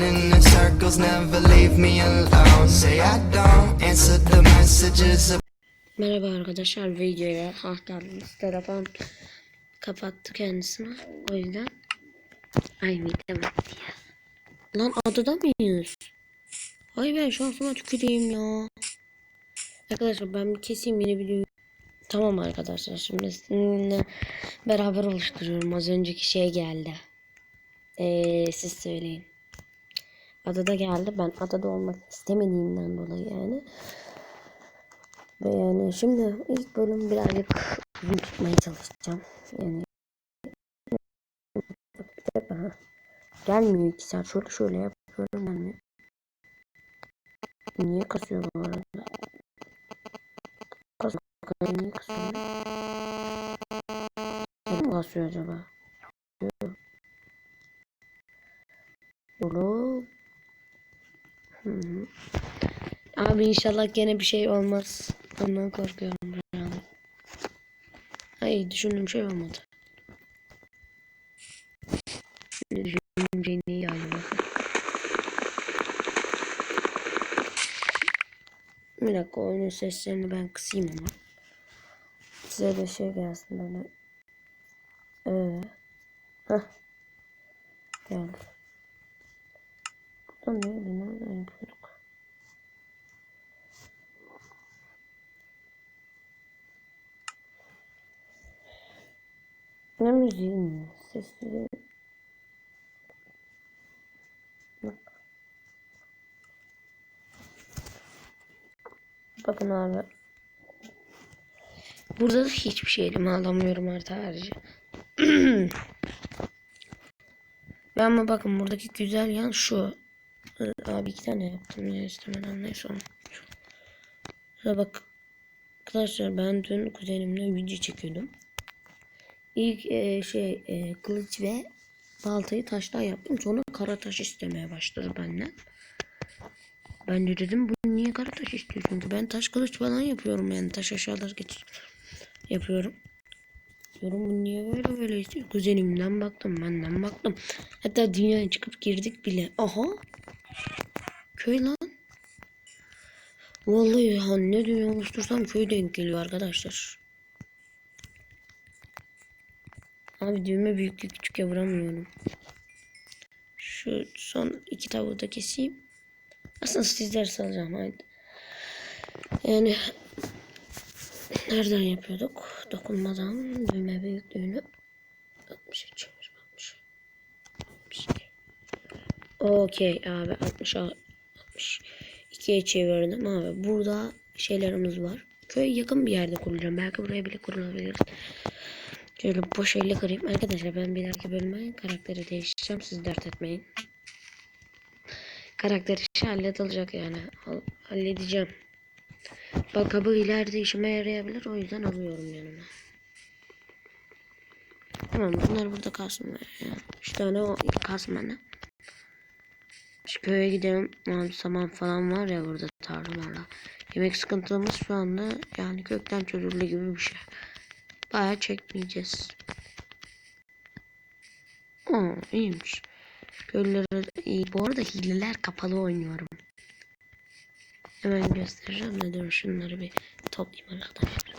Running in circles, never leave me alone. Say I don't answer the messages Merhaba arkadaşlar videoya hoş geldiniz. Telefon kapattı kendisini. O yüzden ay midem ya. Lan adada mıyız? Ay ben şansıma tüküreyim ya. Arkadaşlar ben bir keseyim yeni videoyu. Tamam arkadaşlar şimdi sizinle beraber oluşturuyorum. Az önceki şey geldi. Ee, siz söyleyin. Adada geldi. Ben adada olmak istemediğimden dolayı yani. Ve yani şimdi ilk bölüm birazcık uzun tutmaya çalışacağım. Yani gelmiyor iki saat şöyle şöyle yapıyorum gelmiyor. Niye kasıyor bu arada? Kasıyor. Niye kasıyor? Neden kasıyor acaba? Oğlum. Hı hı. Abi inşallah gene bir şey olmaz. Ondan korkuyorum biraz. Ay düşündüğüm şey olmadı. Düşündüğüm şey neyi acaba? Bir dakika oyunun seslerini ben kısayım ama. Size de şey gelsin böyle. Ee, heh. Geldi. Neydi? Nereden yapıyorduk? Ne müziğin sesleri? Bak. Bakın abi. Burada da hiçbir şey elime alamıyorum artık harici. Ve ama bakın buradaki güzel yan şu. Ee, Abi iki tane yaptım ya istemeden neyse. Şuraya bak. Arkadaşlar ben dün kuzenimle video çekiyordum. İlk e, şey e, kılıç ve baltayı taştan yaptım. Sonra kara taş istemeye başladı benden. Ben de dedim bu niye kara taş istiyor? Çünkü ben taş kılıç falan yapıyorum yani taş aşağılar geç yapıyorum. Diyorum bu niye böyle böyle istiyor? Kuzenimden baktım benden baktım. Hatta dünyaya çıkıp girdik bile. Aha. Köy lan. Vallahi ya ne dünya oluştursam köy denk geliyor arkadaşlar. Abi düğme büyük küçük vuramıyorum. Şu son iki tavuğu da keseyim. Aslında sizler salacağım haydi. Yani nereden yapıyorduk? Dokunmadan düğme büyüklüğünü 60'a Okey abi 60 60 2'ye çevirdim abi. Burada şeylerimiz var. Köy yakın bir yerde kuracağım. Belki buraya bile kurulabilir. Şöyle boş elle kırayım. Arkadaşlar ben bir dahaki bölüme karakteri değiştireceğim. Siz dert etmeyin. Karakter işi halledilecek yani. Hall- Halledeceğim. Bak kabı ileride işime yarayabilir. O yüzden alıyorum yanıma. Tamam bunlar burada kalsın. Ya. Üç tane o kalsın bana. Köye gidelim. Abi saman falan var ya burada tarlalarla. Yemek sıkıntımız şu anda yani kökten çözüldü gibi bir şey. Bayağı çekmeyeceğiz. Aa iyiymiş. Gölleri iyi. Bu arada hileler kapalı oynuyorum. Hemen göstereceğim de dur şunları bir toplayayım arkadaşlar.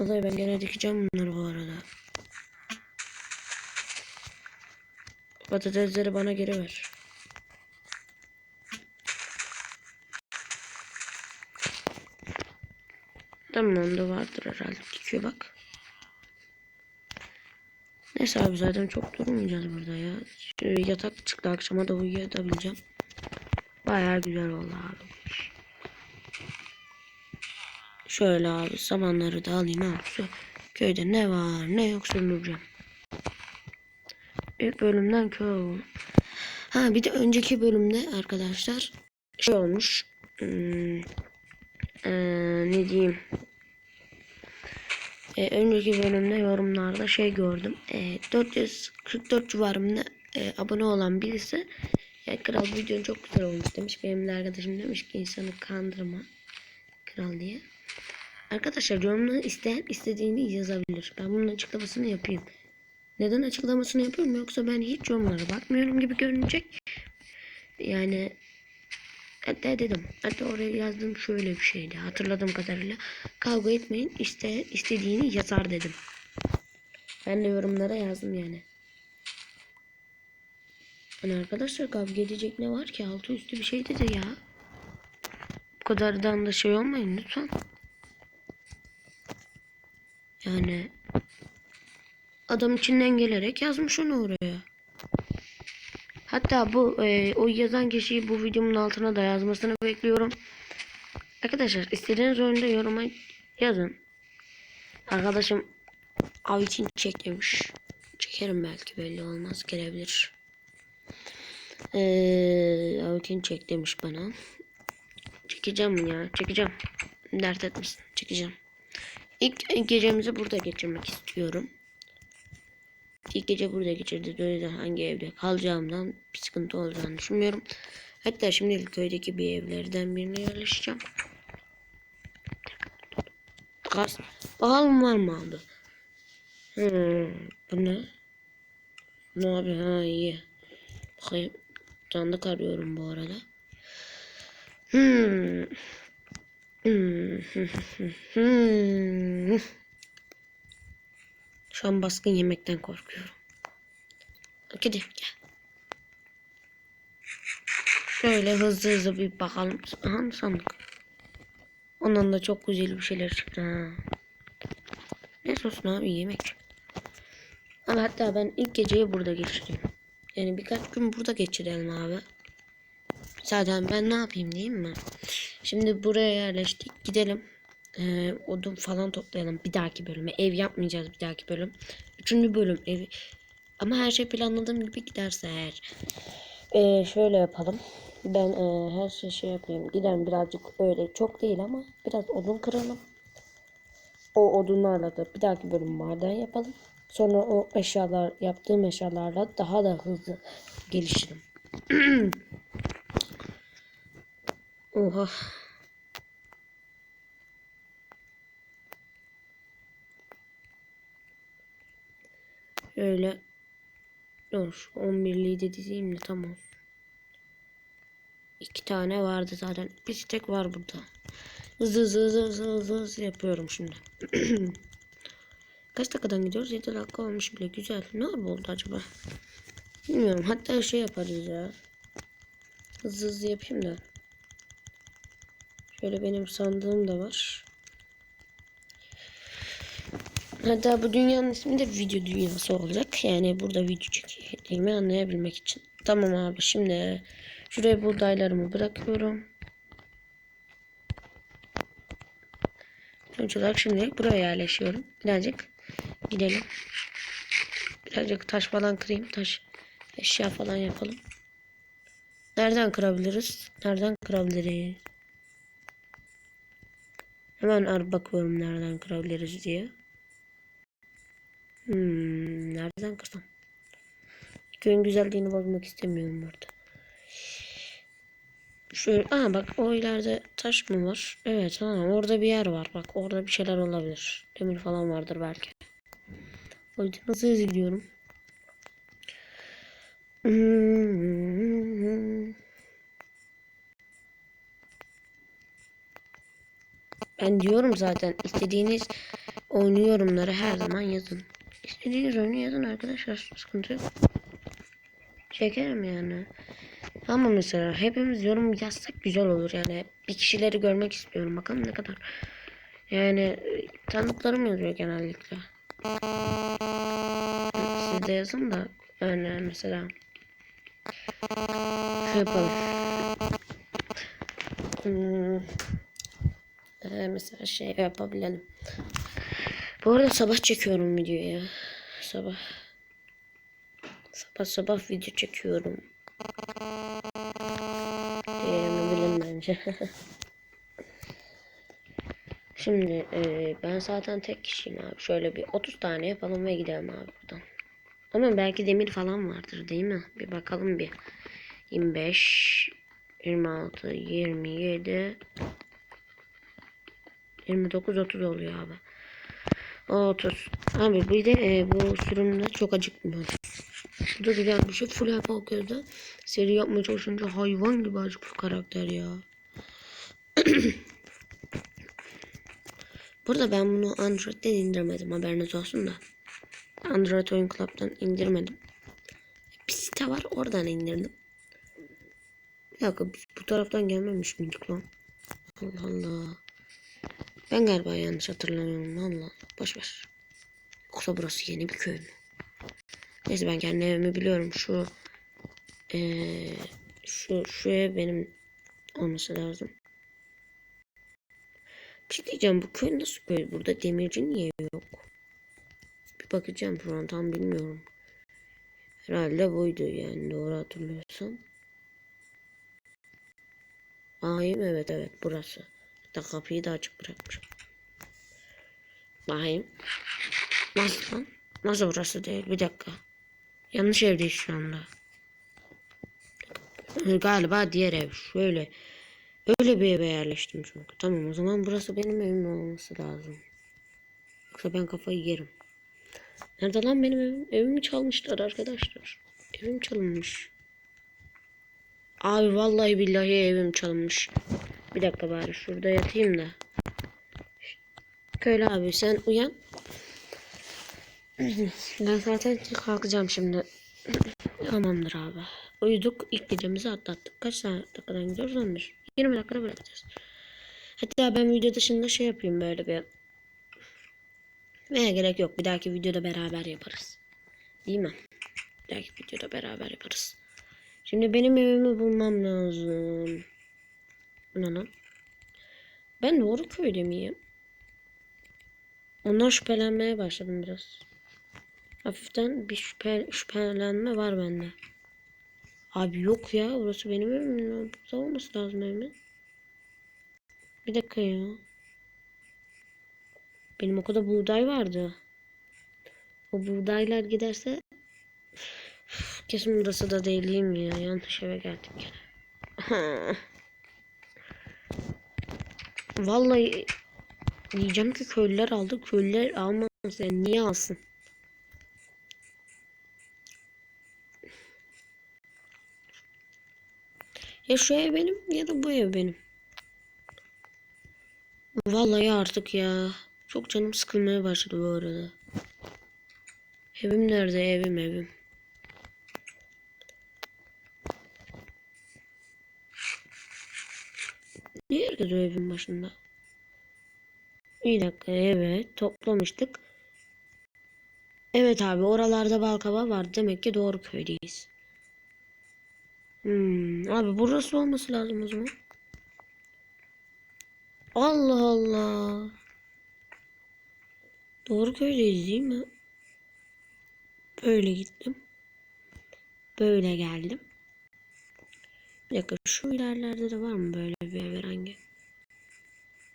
Vallahi ben gene dikeceğim bunları bu arada. Patatesleri bana geri ver. Tamam da vardır herhalde. Dikiyor bak. Neyse abi zaten çok durmayacağız burada ya. Şöyle yatak çıktı akşama da uyuyabileceğim. Bayağı güzel oldu abi. Şöyle abi samanları da alayım abi. Köyde ne var ne yok sömüreceğim. İlk bölümden köy. Ha bir de önceki bölümde arkadaşlar şey olmuş. Ee, ne diyeyim. Ee, önceki bölümde yorumlarda şey gördüm. Ee, 444 civarında e, abone olan birisi ya kral videon çok güzel olmuş demiş. Benim de arkadaşım demiş ki insanı kandırma kral diye. Arkadaşlar yorumları isteyen istediğini yazabilir. Ben bunun açıklamasını yapayım. Neden açıklamasını yapıyorum yoksa ben hiç yorumlara bakmıyorum gibi görünecek. Yani hatta dedim. Hatta oraya yazdığım şöyle bir şeydi. Hatırladığım kadarıyla. Kavga etmeyin. iste istediğini yazar dedim. Ben de yorumlara yazdım yani. Hani arkadaşlar kavga edecek ne var ki? Altı üstü bir şey dedi ya. Bu kadardan da şey olmayın lütfen. Yani adam içinden gelerek yazmış onu oraya. Hatta bu e, o yazan kişiyi bu videomun altına da yazmasını bekliyorum. Arkadaşlar istediğiniz oyunda yoruma yazın. Arkadaşım av için çek. Çekerim belki belli olmaz gelebilir. Ee, av için çek demiş bana. Çekeceğim ya çekeceğim. Dert etmesin çekeceğim. İlk gecemizi burada geçirmek istiyorum. İlk gece burada geçirdik. O yüzden hangi evde kalacağımdan bir sıkıntı olacağını düşünmüyorum. Hatta şimdi köydeki bir evlerden birine yerleşeceğim. Gaz. Bakalım var mı abi? Hmm, bu ne? Ne abi ha iyi. Bakayım. Sandık arıyorum bu arada. Hmm. Hmm. Şu an baskın yemekten korkuyorum. Hadi gel. Şöyle hızlı hızlı bir bakalım. Aha sandık. Ondan da çok güzel bir şeyler çıktı ha. Ne olsun abi yemek. Ama hatta ben ilk geceyi burada geçireyim. Yani birkaç gün burada geçirelim abi. Zaten ben ne yapayım değil mi? Şimdi buraya yerleştik. Gidelim. Ee, odun falan toplayalım. Bir dahaki bölüme. Ev yapmayacağız bir dahaki bölüm. Üçüncü bölüm evi. Ama her şey planladığım gibi giderse eğer. Ee, şöyle yapalım. Ben e, her şey şey yapayım. Gidelim birazcık öyle çok değil ama biraz odun kıralım. O odunlarla da bir dahaki bölüm maden yapalım. Sonra o eşyalar yaptığım eşyalarla daha da hızlı gelişirim. Oha. Şöyle dur 11'liği de dizeyim de tamam. İki tane vardı zaten. Bir tek var burada. Hızlı hızlı hızlı hızlı hızlı, hızlı yapıyorum şimdi. Kaç dakikadan gidiyoruz? 7 dakika olmuş bile. Güzel. Ne oldu acaba? Bilmiyorum. Hatta şey yaparız ya. Hızlı hızlı yapayım da. Şöyle benim sandığım da var. Hatta bu dünyanın ismi de video dünyası olacak. Yani burada video çektiğimi anlayabilmek için. Tamam abi şimdi şuraya buğdaylarımı bırakıyorum. Sonuç olarak şimdi buraya yerleşiyorum. Birazcık gidelim. Birazcık taş falan kırayım. Taş eşya falan yapalım. Nereden kırabiliriz? Nereden kırabiliriz? Hemen ar bakıyorum nereden kırabiliriz diye. Hmm, nereden kırsam? Köyün güzelliğini bozmak istemiyorum burada. Şöyle, aa bak o ileride taş mı var? Evet ha orada bir yer var. Bak orada bir şeyler olabilir. Demir falan vardır belki. O yüzden gidiyorum. Hmm. Ben diyorum zaten istediğiniz oyunu yorumlara her zaman yazın. İstediğiniz oyunu yazın arkadaşlar. Sıkıntı yok. Çekerim yani. Ama mesela hepimiz yorum yazsak güzel olur yani. Bir kişileri görmek istiyorum. Bakalım ne kadar. Yani tanıdıklarım yazıyor genellikle. Siz de yazın da yani mesela şey yapalım. Hmm. Ee, mesela şey yapabilelim. Bu arada sabah çekiyorum videoyu ya. Sabah. Sabah sabah video çekiyorum. Değerimi bilin bence. Şimdi e, ben zaten tek kişiyim abi. Şöyle bir 30 tane yapalım ve gidelim abi buradan. Ama belki demir falan vardır değil mi? Bir bakalım bir. 25 26 27 29 30 oluyor abi. O 30. Abi bir de e, bu sürümde çok acıkmıyor. Bu da güzel bir şey. Full hep okuyordu. Seri yapmaya çalışınca hayvan gibi acıklı karakter ya. Burada ben bunu Android'den indirmedim haberiniz olsun da. Android Oyun Club'dan indirmedim. Bir site var oradan indirdim. Bir dakika bu taraftan gelmemiş miydik lan? Allah Allah. Ben galiba yanlış hatırlamıyorum Allah. Boş ver. Yoksa burası yeni bir köy mü? Neyse ben kendi evimi biliyorum. Şu eee şu şu ev benim olması lazım. Bir şey diyeceğim bu köy nasıl köy? Burada demirci niye yok? Bir bakacağım şu an tam bilmiyorum. Herhalde buydu yani doğru hatırlıyorsam. Bakayım evet evet burası. Da kapıyı da açık bırakmışım. Bakayım. Nasıl lan? Nasıl burası değil? Bir dakika. Yanlış evdeyiz şu anda. Ee, Galiba diğer ev. Şöyle. Öyle bir eve yerleştim çünkü. Tamam o zaman burası benim evim olması lazım. Yoksa ben kafayı yerim. Nerede lan benim evim? Evimi çalmışlar arkadaşlar. Evim çalınmış. Abi vallahi billahi evim çalınmış. Bir dakika bari şurada yatayım da. Köylü abi sen uyan. Ben zaten kalkacağım şimdi. Tamamdır abi. Uyuduk. ilk gecemizi atlattık. Kaç saat dakikadan gidiyoruz? 11. 20 dakikada bırakacağız. Hatta ben video dışında şey yapayım böyle bir. Veya gerek yok. Bir dahaki videoda beraber yaparız. Değil mi? Bir dahaki videoda beraber yaparız. Şimdi benim evimi bulmam lazım. Lan? Ben doğru köyde miyim? Ondan şüphelenmeye başladım biraz. Hafiften bir şüphe, şüphelenme var bende. Abi yok ya. Burası benim evim. Burada olması lazım evimin. Bir dakika ya. Benim okulda buğday vardı. O buğdaylar giderse kesin burası da değil değil mi ya? Yanlış eve geldik gene. Vallahi diyeceğim ki köylüler aldı. Köylüler almaz. Yani niye alsın? Ya şu ev benim ya da bu ev benim. Vallahi artık ya. Çok canım sıkılmaya başladı bu arada. Evim nerede? Evim evim. Niye herkes evin başında? Bir dakika evet toplamıştık. Evet abi oralarda balkaba var. Demek ki doğru köydeyiz. Hmm, abi burası olması lazım o zaman. Allah Allah. Doğru köydeyiz değil mi? Böyle gittim. Böyle geldim. Bir dakika şu ilerlerde de var mı böyle bir ev herhangi?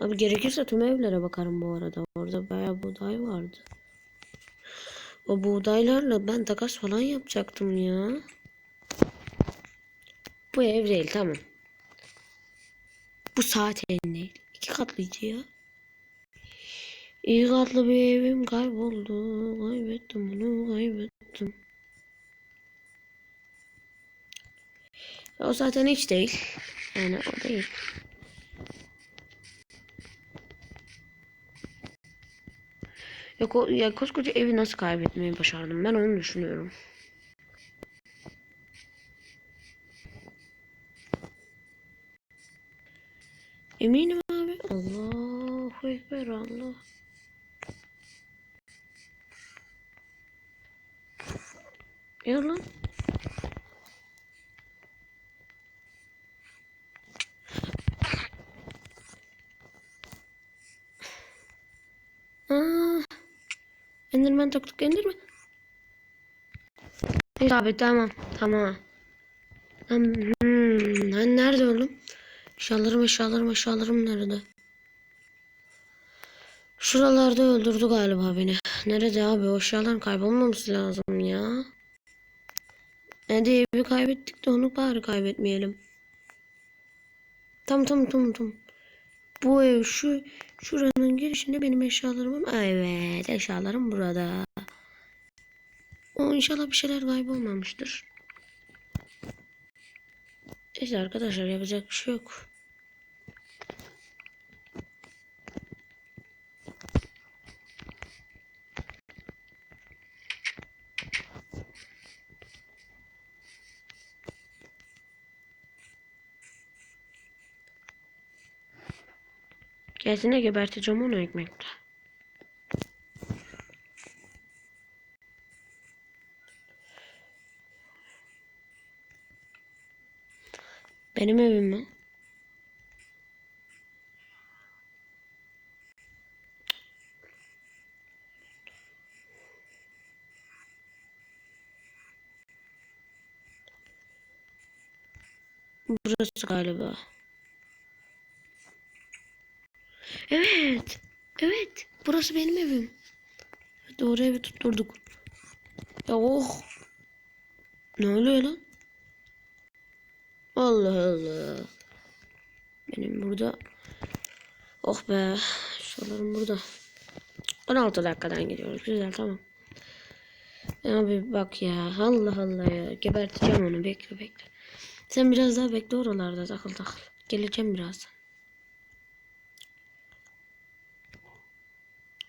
Abi gerekirse tüm evlere bakarım bu arada. Orada bayağı buğday vardı. O buğdaylarla ben takas falan yapacaktım ya. Bu ev değil tamam. Bu saat ev değil. İki katlıydı ya. İki katlı bir evim kayboldu. Kaybettim bunu kaybettim. O zaten hiç değil. Yani o değil. Ya, ko ya koskoca evi nasıl kaybetmeyi başardım? Ben onu düşünüyorum. Eminim abi. Allahu Ekber Allah. Ya lan. Aa, Enderman taktık Enderman. Evet abi tamam tamam. Tamam. Hmm, ben nerede oğlum? Eşyalarım eşyalarım eşyalarım nerede? Şuralarda öldürdü galiba beni. Nerede abi? O eşyaların kaybolmaması lazım ya. Hadi evi kaybettik de onu bari kaybetmeyelim. Tamam tamam tamam tamam. Bu ev şu şuranın Buranın girişinde benim eşyalarım var. Evet eşyalarım burada. O inşallah bir şeyler kaybolmamıştır. Neyse arkadaşlar yapacak bir şey yok. Gelsene geberteceğim onu ekmekle. Benim evim mi? Burası galiba. Evet. Evet. Burası benim evim. Doğru evi tutturduk. Ya oh. Ne oluyor lan? Allah Allah. Benim burada. Oh be. Şuralarım burada. 16 dakikadan gidiyoruz. Güzel tamam. Abi bak ya. Allah Allah ya. Geberteceğim onu. Bekle bekle. Sen biraz daha bekle oralarda takıl takıl. Geleceğim birazdan.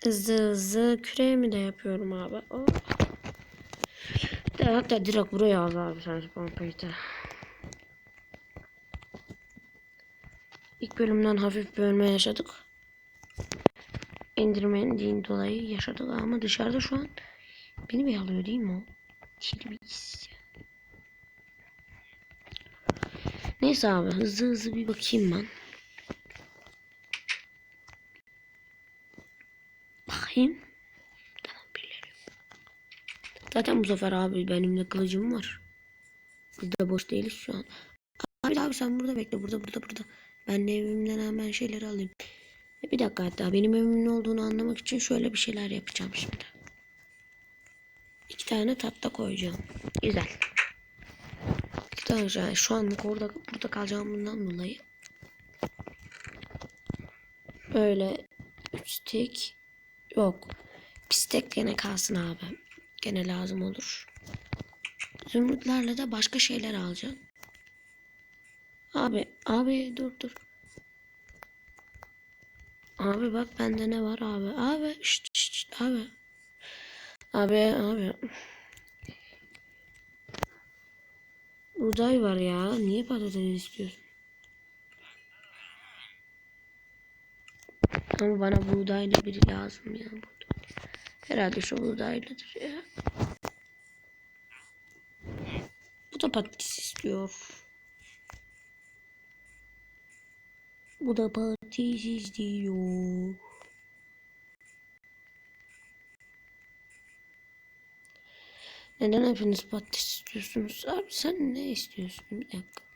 Hızlı hızlı küreğimi de yapıyorum abi. Oh. Hatta direkt buraya al abi sen pompayı da. İlk bölümden hafif bölme yaşadık. İndirmediğin dolayı yaşadık ama dışarıda şu an beni bir alıyor değil mi o? Kilbis. Neyse abi hızlı hızlı bir bakayım ben. Bakayım. Tamam bilirim. Zaten bu sefer abi benimle kılıcım var. De boş değiliz şu an. Abi abi sen burada bekle burada burada burada. Ben de evimden hemen şeyleri alayım. E, Bir dakika hatta benim evimin olduğunu anlamak için şöyle bir şeyler yapacağım şimdi. İki tane tatlı koyacağım. Güzel. İki tane şu anlık orada burada kalacağımdan dolayı. Böyle üç tek yok. Pistek gene kalsın abi. Gene lazım olur. Zümrütlerle de başka şeyler alacağım. Abi, abi dur dur. Abi bak bende ne var abi. Abi şşt, şşt, abi. Abi abi. Buğday var ya. Niye patates istiyorsun? Ama bana buğdaylı biri lazım ya. Herhalde şu buğdaylıdır ya. Bu da patates istiyor. Bu da patates istiyor. Neden hepiniz patates istiyorsunuz? Abi sen ne istiyorsun? Bir dakika.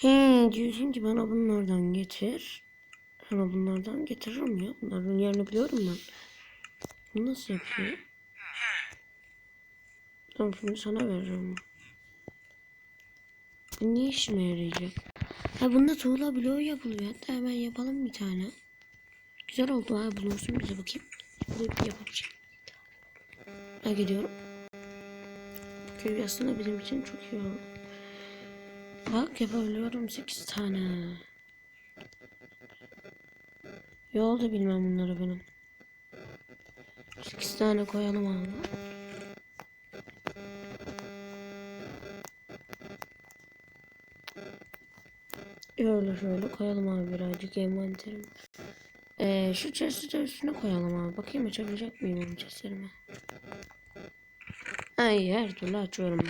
Hmm, diyorsun ki bana bunlardan getir. Ama bunlardan getiririm ya. Bunların yerini biliyorum ben. Bu nasıl yapıyor? Tamam şimdi sana veririm. Bu ne işime yarayacak? Ha bunda tuğla bloğu yapılıyor. Hatta hemen yapalım bir tane. Güzel oldu ha bulursun bize bakayım. Burayı bir yapacağım. Ha gidiyorum. Bu köy aslında bizim için çok iyi oldu. Bak yapabiliyorum 8 tane. İyi oldu bilmem bunları benim. 8 tane koyalım abi. Öyle şöyle koyalım abi birazcık envanterim. Ee, şu chest'i de üstüne koyalım abi. Bakayım açabilecek miyim onun chest'lerimi? Ay her türlü açıyorum.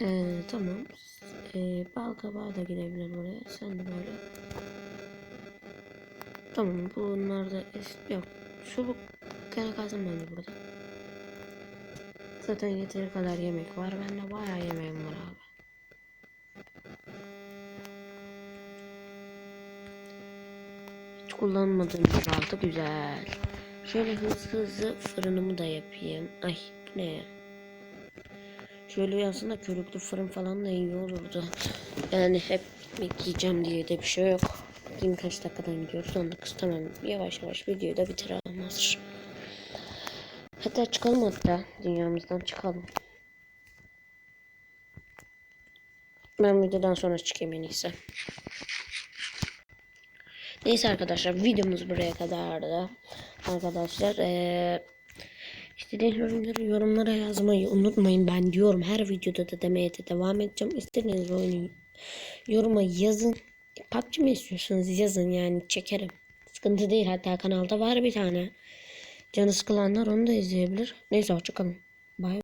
Ee, tamam. Ee, bal kabağı da girebilir buraya. Sen de böyle. Tamam bunlar da es- yok. Çubuk gene kalsın bence burada. Zaten yeteri kadar yemek var. Bende bayağı yemeğim var abi. Hiç kullanmadığım bir altı güzel. Şöyle hızlı hızlı fırınımı da yapayım. Ay ne? Şöyle aslında körüklü fırın falan da iyi olurdu. Yani hep ekmek yiyeceğim diye de bir şey yok. Bakayım kaç dakikadan gidiyoruz. 19 tamam. Yavaş yavaş videoyu da bitirelim hazır. Hatta çıkalım hatta. Dünyamızdan çıkalım. Ben videodan sonra çıkayım en iyisi. Neyse arkadaşlar videomuz buraya kadardı. Arkadaşlar eee istediğiniz yorumları yorumlara yazmayı unutmayın. Ben diyorum her videoda da demeye de devam edeceğim. İstediğiniz oyunu yoruma yazın. PUBG mi istiyorsanız yazın yani çekerim. Sıkıntı değil hatta kanalda var bir tane. Canı sıkılanlar onu da izleyebilir. Neyse hoşçakalın. Bye.